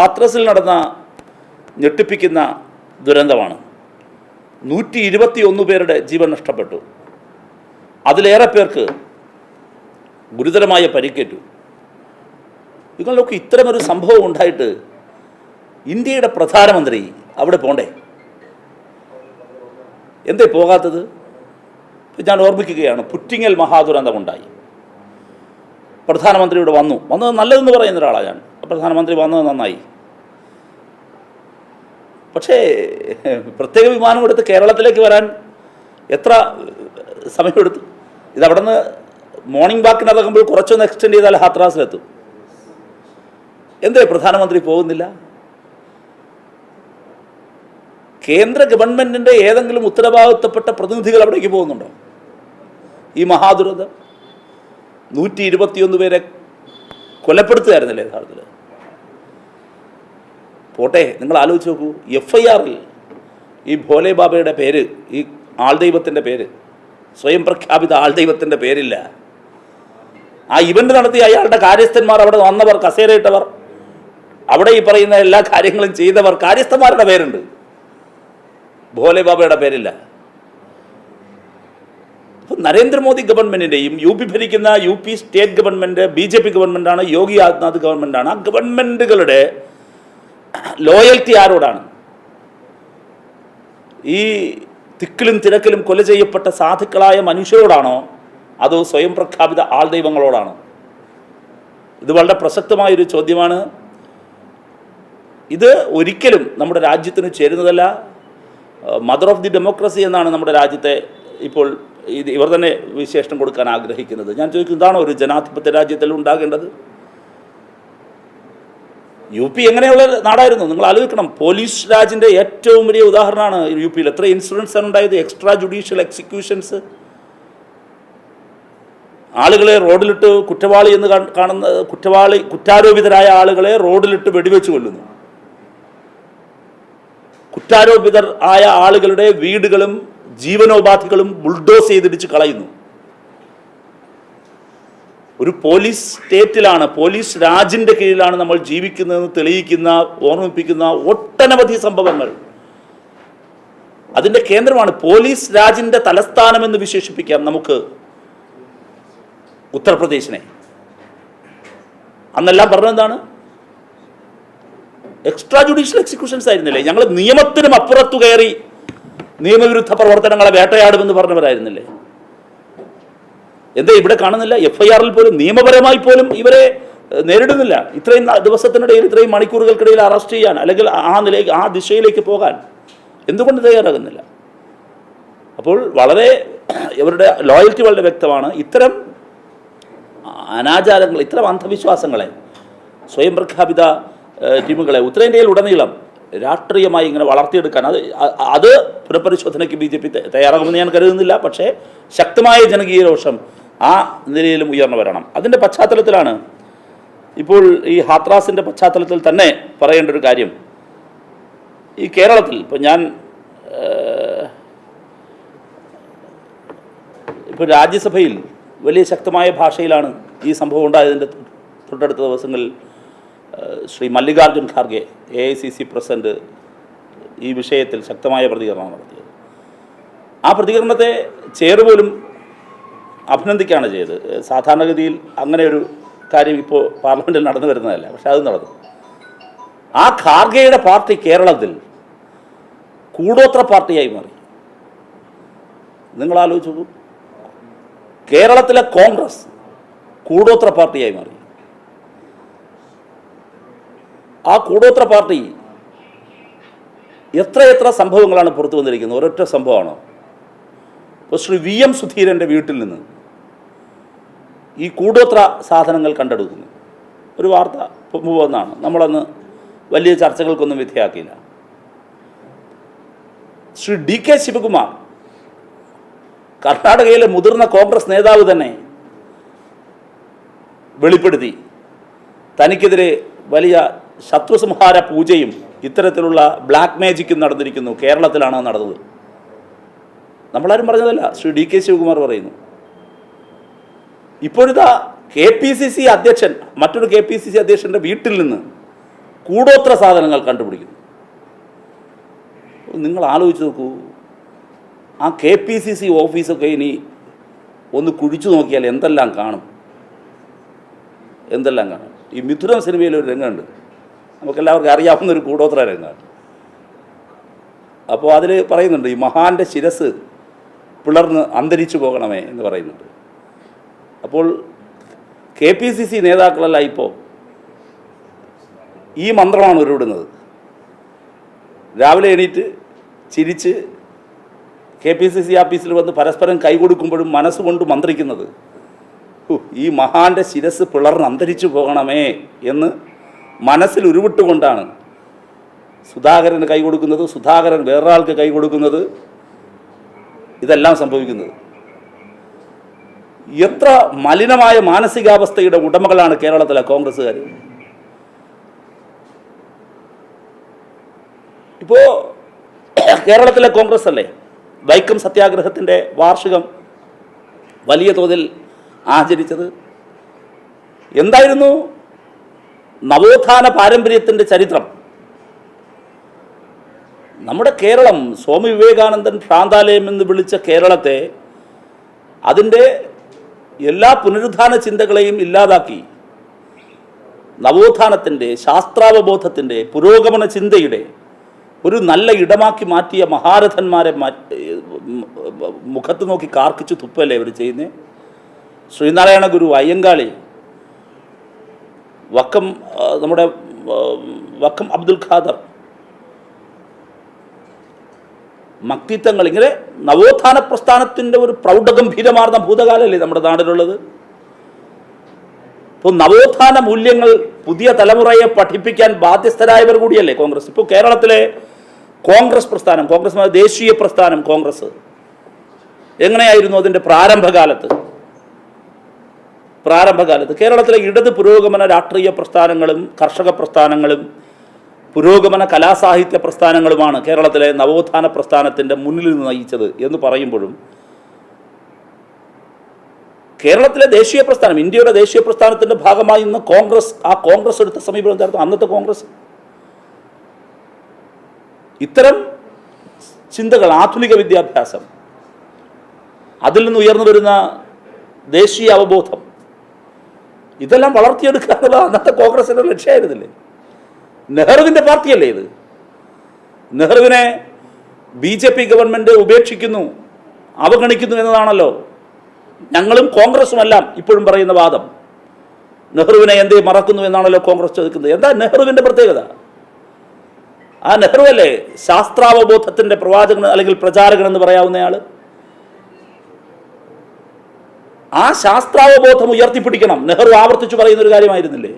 ഹാത്രസിൽ നടന്ന ഞെട്ടിപ്പിക്കുന്ന ദുരന്തമാണ്. നൂറ്റി ഇരുപത്തി ഒന്ന് പേരുടെ ജീവൻ നഷ്ടപ്പെട്ടു. അതിലേറെ പേർക്ക് ഗുരുതരമായ പരിക്കേറ്റു. നിങ്ങളൊക്കെ ഇത്തരമൊരു സംഭവം ഉണ്ടായിട്ട് ഇന്ത്യയുടെ പ്രധാനമന്ത്രി അവിടെ പോണ്ടേ? എന്തേ പോകാത്തത്? ഞാൻ ഓർമ്മിക്കുകയാണ് പുറ്റിങ്ങൽ മഹാദുരന്തമുണ്ടായി. പ്രധാനമന്ത്രി ഇവിടെ വന്നു. വന്നത് നല്ലതെന്ന് പറയുന്ന ഒരാളാണ് ഞാൻ. പ്രധാനമന്ത്രി വന്നത് നന്നായി. പക്ഷേ പ്രത്യേക വിമാനം എടുത്ത് കേരളത്തിലേക്ക് വരാൻ എത്ര സമയമെടുത്തു? ഇത് അവിടെ നിന്ന് മോർണിംഗ് വാക്കിനിറങ്ങുമ്പോൾ കുറച്ചൊന്ന് എക്സ്റ്റെൻഡ് ചെയ്താൽ ഹാത്രാസിലെത്തും. എന്തേ പ്രധാനമന്ത്രി പോകുന്നില്ല? കേന്ദ്ര ഗവൺമെന്റിന്റെ ഏതെങ്കിലും ഉത്തരവാദിത്തപ്പെട്ട പ്രതിനിധികൾ അവിടേക്ക് പോകുന്നുണ്ടോ? ഈ മഹാദുരന്തം നൂറ്റി ഇരുപത്തിയൊന്ന് പേരെ കൊലപ്പെടുത്തുകയായിരുന്നില്ലേ യഥാർത്ഥത്തിൽ പോട്ടെ നിങ്ങൾ ആലോചിച്ച് നോക്കൂ. എഫ് ഐ ആറിൽ ഈ ഭോലെ ബാബയുടെ പേര് ഈ ആൾദൈവത്തിന്റെ പേര് സ്വയം പ്രഖ്യാപിത ആൾദൈവത്തിന്റെ പേരില്ല. ആ ഇവന്റ് നടത്തിയ അയാളുടെ കാര്യസ്ഥന്മാർ അവിടെ വന്നവർ കസേരയിട്ടവർ അവിടെ ഈ പറയുന്ന എല്ലാ കാര്യങ്ങളും ചെയ്തവർ കാര്യസ്ഥന്മാരുടെ പേരുണ്ട്. ഭോലെ ബാബയുടെ പേരില്ല. അപ്പം നരേന്ദ്രമോദി ഗവൺമെന്റിന്റെയും യു പി ഭരിക്കുന്ന U P state government B J P ഗവൺമെന്റാണ് യോഗി ആദിത്യനാഥ് ഗവൺമെന്റാണ് ആ ഗവൺമെന്റുകളുടെ ലോയൽറ്റി ആരോടാണ്? ഈ തിക്കിലും തിരക്കിലും കൊല ചെയ്യപ്പെട്ട സാധുക്കളായ മനുഷ്യരോടാണോ? അതോ സ്വയം പ്രഖ്യാപിത ആൾ ദൈവങ്ങളോടാണോ? ഇത് വളരെ പ്രസക്തമായൊരു ചോദ്യമാണ്. ഇത് ഒരിക്കലും നമ്മുടെ രാജ്യത്തിന് ചേരുന്നതല്ല. മദർ ഓഫ് ദി ഡെമോക്രസി എന്നാണ് നമ്മുടെ രാജ്യത്തെ ഇപ്പോൾ ഇത് ഇവർ തന്നെ വിശേഷണം കൊടുക്കാൻ ആഗ്രഹിക്കുന്നത്. ഞാൻ ചോദിക്കും ഇതാണോ ഒരു ജനാധിപത്യ രാജ്യത്തിൽ ഉണ്ടാകേണ്ടത്? യു പി എങ്ങനെയുള്ള നാടായിരുന്നു? നിങ്ങൾ ആലോചിക്കണം. പോലീസ് രാജിന്റെ ഏറ്റവും വലിയ ഉദാഹരണമാണ് യു പിയിൽ എത്ര ഇൻസിഡൻസ് ആണ് ഉണ്ടായത്? എക്സ്ട്രാ ജുഡീഷ്യൽ എക്സിക്യൂഷൻസ് ആളുകളെ റോഡിലിട്ട് കുറ്റവാളി എന്ന് കാണുന്ന കുറ്റവാളി കുറ്റാരോപിതരായ ആളുകളെ റോഡിലിട്ട് വെടിവെച്ച് കൊല്ലുന്നു. കുറ്റാരോപിതർ ആയ ആളുകളുടെ വീടുകളും ജീവനോപാധികളും ബുൾഡോസ് ചെയ്തിടിച്ച് കളയുന്നു. ഒരു പോലീസ് സ്റ്റേറ്റിലാണ് പോലീസ് രാജിന്റെ കീഴിലാണ് നമ്മൾ ജീവിക്കുന്നതെന്ന് തെളിയിക്കുന്ന ഓർമ്മിപ്പിക്കുന്ന ഒട്ടനവധി സംഭവങ്ങൾ. അതിന്റെ കേന്ദ്രമാണ് പോലീസ് രാജിന്റെ തലസ്ഥാനമെന്ന് വിശേഷിപ്പിക്കാം നമുക്ക് ഉത്തർപ്രദേശിനെ. അന്നെല്ലാം പറഞ്ഞെന്താണ് എക്സ്ട്രാ ജുഡീഷ്യൽ എക്സിക്യൂഷൻസ് ആയിരുന്നില്ലേ? ഞങ്ങൾ നിയമത്തിനും അപ്പുറത്തു കയറി നിയമവിരുദ്ധ പ്രവർത്തനങ്ങളെ വേട്ടയാടുമെന്ന് പറഞ്ഞവരായിരുന്നില്ലേ? എന്താ ഇവിടെ കാണുന്നില്ല? എഫ് ഐ ആറിൽ പോലും നിയമപരമായി പോലും ഇവരെ നേരിടുന്നില്ല. ഇത്രയും ദിവസത്തിനിടയിൽ ഇത്രയും മണിക്കൂറുകൾക്കിടയിൽ അറസ്റ്റ് ചെയ്യാൻ അല്ലെങ്കിൽ ആ നിലയ്ക്ക് ആ ദിശയിലേക്ക് പോകാൻ എന്തുകൊണ്ട് തയ്യാറാകുന്നില്ല? അപ്പോൾ വളരെ ഇവരുടെ ലോയൽറ്റി വളരെ വ്യക്തമാണ്. ഇത്തരം അനാചാരങ്ങൾ ഇത്തരം അന്ധവിശ്വാസങ്ങളെ സ്വയം പ്രഖ്യാപിത ടീമുകളെ ഉത്തരേന്ത്യയിൽ ഉടനീളം രാഷ്ട്രീയമായി ഇങ്ങനെ വളർത്തിയെടുക്കാൻ അത് അത് പുനഃപരിശോധനയ്ക്ക് ബി ജെ പി തയ്യാറാകുമെന്ന് ഞാൻ കരുതുന്നില്ല. പക്ഷേ ശക്തമായ ജനകീയ രോഷം ആ നിലയിലും ഉയർന്നു വരണം. അതിന്റെ പശ്ചാത്തലത്തിലാണ് ഇപ്പോൾ ഈ ഹാത്രാസിന്റെ പശ്ചാത്തലത്തിൽ തന്നെ പറയേണ്ട ഒരു കാര്യം. ഈ കേരളത്തിൽ ഇപ്പം ഞാൻ ഇപ്പോൾ രാജ്യസഭയിൽ വലിയ ശക്തമായ ഭാഷയിലാണ് ഈ സംഭവം ഉണ്ടായതിന്റെ തൊട്ടടുത്ത ദിവസങ്ങളിൽ Shri Mallikarjun Kharge A I C C president ഈ വിഷയത്തിൽ ശക്തമായ പ്രതികരണമാണ് നടത്തിയത്. ആ പ്രതികരണത്തെ ചേർ പോലും അഭിനന്ദിക്കുകയാണ് ചെയ്തത്. സാധാരണഗതിയിൽ അങ്ങനെ ഒരു കാര്യം ഇപ്പോൾ പാർലമെന്റിൽ നടന്നു വരുന്നതല്ല പക്ഷെ അത് നടന്നു. ആ ഖാർഗെയുടെ പാർട്ടി കേരളത്തിൽ കൂടോത്ര പാർട്ടിയായി മാറി. നിങ്ങൾ ആലോചിച്ചു കേരളത്തിലെ കോൺഗ്രസ് കൂടോത്ര പാർട്ടിയായി മാറി. ആ കൂടോത്ര പാർട്ടി എത്രയെത്ര സംഭവങ്ങളാണ് പുറത്തു വന്നിരിക്കുന്നത്? ഒരൊറ്റ സംഭവമാണോ? ശ്രീ വി എം സുധീരന്റെ വീട്ടിൽ നിന്ന് ഈ കൂടോത്ര സാധനങ്ങൾ കണ്ടെടുക്കുന്നു. ഒരു വാർത്ത വന്നാണ് നമ്മളന്ന് വലിയ ചർച്ചകൾക്കൊന്നും വിധേയാക്കിയില്ല ശ്രീ ഡി കെ ശിവകുമാർ കർണാടകയിലെ മുതിർന്ന കോൺഗ്രസ് നേതാവ് തന്നെ വെളിപ്പെടുത്തി തനിക്കെതിരെ വലിയ ശത്രുസംഹാര പൂജയും ഇത്തരത്തിലുള്ള ബ്ലാക്ക് മാജിക്കും നടന്നിരിക്കുന്നു കേരളത്തിലാണ് നടന്നത്. നമ്മളാരും പറഞ്ഞതല്ല. ശ്രീ ഡി കെ ശിവകുമാർ പറയുന്നു. ഇപ്പോഴിതാ കെ പി സി സി അധ്യക്ഷൻ മറ്റൊരു കെ പി സി സി അധ്യക്ഷന്റെ വീട്ടിൽ നിന്ന് കൂടോത്ര സാധനങ്ങൾ കണ്ടുപിടിക്കുന്നു. നിങ്ങൾ ആലോചിച്ച് നോക്കൂ. ആ കെ പി സി സി ഓഫീസൊക്കെ ഇനി ഒന്ന് കുഴിച്ചു നോക്കിയാൽ എന്തെല്ലാം കാണും? എന്തെല്ലാം കാണും? ഈ മിഥുനം സിനിമയിൽ ഒരു രംഗമുണ്ട്. നമുക്കെല്ലാവർക്കും അറിയാവുന്ന ഒരു കൂടോത്ര രംഗമാണ്. അപ്പോൾ അതിൽ പറയുന്നുണ്ട് ഈ മഹാന്റെ ശിരസ് പിളർന്ന് അന്തരിച്ചു പോകണമേ എന്ന് പറയുന്നുണ്ട്. അപ്പോൾ കെ പി സി സി നേതാക്കളല്ല ഇപ്പോൾ ഈ മന്ത്രമാണ് ഉരുവിടുന്നത്. രാവിലെ എണീറ്റ് ചിരിച്ച് കെ പി സി സി ഓഫീസിൽ വന്ന് പരസ്പരം കൈകൊടുക്കുമ്പോഴും മനസ്സുകൊണ്ട് മന്ത്രിക്കുന്നത് ഈ മഹാന്റെ ശിരസ് പിളർന്ന് അന്തരിച്ചു പോകണമേ എന്ന് മനസ്സിൽ ഉരുവിട്ടുകൊണ്ടാണ് സുധാകരന് കൈ കൊടുക്കുന്നത് സുധാകരൻ വേറൊരാൾക്ക് കൈ കൊടുക്കുന്നത് ഇതെല്ലാം സംഭവിക്കുന്നത്. എത്ര മലിനമായ മാനസികാവസ്ഥയുടെ ഉടമകളാണ് കേരളത്തിലെ കോൺഗ്രസ്സുകാർ. ഇപ്പോൾ കേരളത്തിലെ കോൺഗ്രസ് അല്ലേ? വൈക്കം സത്യാഗ്രഹത്തിന്റെ വാർഷികം വലിയ തോതിൽ ആചരിച്ചത്. എന്തായിരുന്നു? നവോത്ഥാന പാരമ്പര്യത്തിന്റെ ചരിത്രം. നമ്മുടെ കേരളം സ്വാമി വിവേകാനന്ദൻ ഭ്രാന്താലയം എന്ന് വിളിച്ച കേരളത്തെ അതിന്റെ എല്ലാ പുനരുദ്ധാന ചിന്തകളെയും ഇല്ലാതാക്കി. നവോത്ഥാനത്തിന്റെ ശാസ്ത്രാവബോധത്തിന്റെ പുരോഗമന ചിന്തയുടെ ഒരു നല്ല ഇടമാക്കി മാറ്റിയ മഹാരഥന്മാരെ മുഖത്ത് നോക്കി കാർക്കിച്ചു തുപ്പല്ലേ അവർ ചെയ്യുന്നത് ശ്രീനാരായണ ഗുരു അയ്യങ്കാളി വക്കം നമ്മുടെ വക്കം അബ്ദുൽ ഖാദർ മക്തിത്വങ്ങൾ ഇങ്ങനെ നവോത്ഥാന പ്രസ്ഥാനത്തിന്റെ ഒരു പ്രൗഢഗംഭീരമാർന്ന ഭൂതകാലമല്ലേ നമ്മുടെ നാടിലുള്ളത് ഇപ്പോൾ നവോത്ഥാന മൂല്യങ്ങൾ പുതിയ തലമുറയെ പഠിപ്പിക്കാൻ ബാധ്യസ്ഥരായവർ കൂടിയല്ലേ കോൺഗ്രസ്? ഇപ്പോൾ കേരളത്തിലെ കോൺഗ്രസ് പ്രസ്ഥാനം കോൺഗ്രസ് ദേശീയ പ്രസ്ഥാനം കോൺഗ്രസ്. എങ്ങനെയായിരുന്നു അതിന്റെ പ്രാരംഭകാലത്ത്? പ്രാരംഭകാലത്ത് കേരളത്തിലെ ഇടത് പുരോഗമന രാഷ്ട്രീയ പ്രസ്ഥാനങ്ങളും കർഷക പ്രസ്ഥാനങ്ങളും പുരോഗമന കലാസാഹിത്യ പ്രസ്ഥാനങ്ങളുമാണ് കേരളത്തിലെ നവോത്ഥാന പ്രസ്ഥാനത്തിന്റെ മുന്നിൽ നിന്ന് നയിച്ചത് എന്ന് പറയുമ്പോഴും കേരളത്തിലെ ദേശീയ പ്രസ്ഥാനം ഇന്ത്യയുടെ ദേശീയ പ്രസ്ഥാനത്തിന്റെ ഭാഗമായി ഇന്ന് കോൺഗ്രസ് ആ കോൺഗ്രസ് എടുത്ത സമീപനം എന്തായിരുന്നു? അന്നത്തെ കോൺഗ്രസ്. ഇത്തരം ചിന്തകൾ ആധുനിക വിദ്യാഭ്യാസം അതിൽ നിന്ന് ഉയർന്നു വരുന്ന ദേശീയ അവബോധം ഇതെല്ലാം വളർത്തിയെടുക്കുക എന്നുള്ളത് അന്നത്തെ കോൺഗ്രസിന്റെ ലക്ഷ്യമായിരുന്നില്ലേ നെഹ്റുവിന്റെ പാർട്ടിയല്ലേ ഇത്? നെഹ്റുവിനെ ബി ജെ പി ഗവൺമെന്റ് ഉപേക്ഷിക്കുന്നു അവഗണിക്കുന്നു എന്നതാണല്ലോ. ഞങ്ങളും കോൺഗ്രസുമെല്ലാം ഇപ്പോഴും പറയുന്ന വാദം. നെഹ്റുവിനെ എന്തേ മറക്കുന്നു എന്നാണല്ലോ കോൺഗ്രസ് ചോദിക്കുന്നത്. എന്താ നെഹ്റുവിന്റെ പ്രത്യേകത? ആ നെഹ്റു അല്ലേ ശാസ്ത്രാവബോധത്തിന്റെ പ്രവാചകൻ അല്ലെങ്കിൽ പ്രചാരകൻ എന്ന് പറയാവുന്നയാൾ ആ ശാസ്ത്രാവബോധം ഉയർത്തിപ്പിടിക്കണം. നെഹ്റു ആവർത്തിച്ചു പറയുന്ന ഒരു കാര്യമായിരുന്നില്ലേ?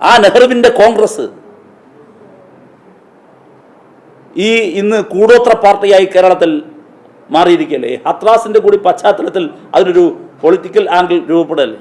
ആ നെഹ്റുവിന്റെ കോൺഗ്രസ്. ഈ ഇന്ന് കൂടോത്ര പാർട്ടിയായി കേരളത്തിൽ മാറിയിരിക്കല്ലേ ഹത്രാസിന്റെ കൂടി പശ്ചാത്തലത്തിൽ അതിനൊരു പൊളിറ്റിക്കൽ ആംഗിൾ രൂപപ്പെടല്ലേ?